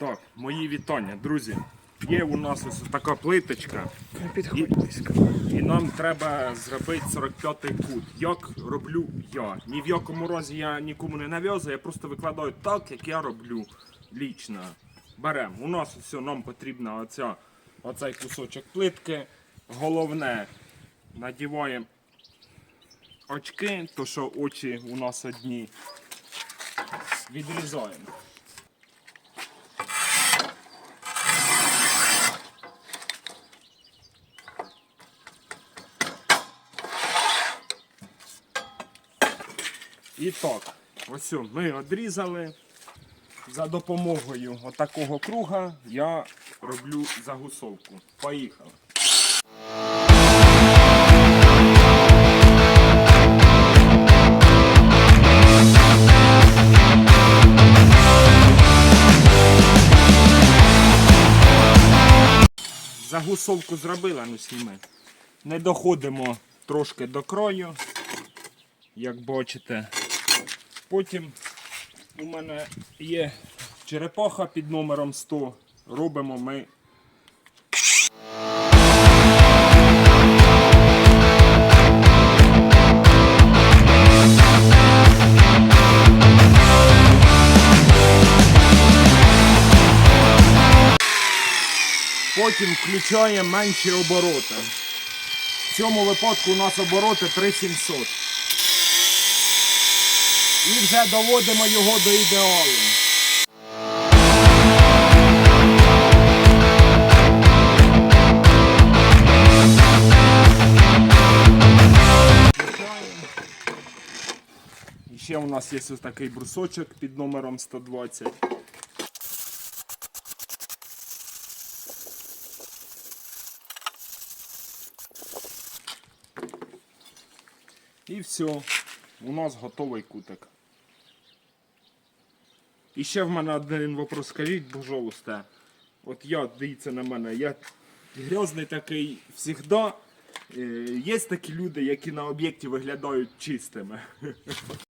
Так, мої вітання, друзі. Є у нас ось така плиточка, близько. і нам треба зробити 45-й кут. Як роблю я. Ні в якому разі я нікому не нав'язую, я просто викладаю так, як я роблю лічно. Беремо. У нас все, нам потрібна оця, оцей кусочок плитки. Головне, надіваємо очки, то що очі у нас одні. Відрізаємо. І так, ось ми відрізали. За допомогою отакого круга я роблю загусовку. Поїхали. Загусовку зробила, ну сніми. Не доходимо трошки до краю, як бачите. Потім у мене є черепаха під номером 100. Робимо ми. Потім включаємо менші обороти. В цьому випадку у нас обороти 3700. І вже доводимо його до ідеалу. Ще у нас є ось такий брусочок під номером 120. І все, у нас готовий кутик. І ще в мене один вопрос. Скажіть, пожалуйста, от я, дивіться на мене, я грязний такий завжди. Є такі люди, які на об'єкті виглядають чистими.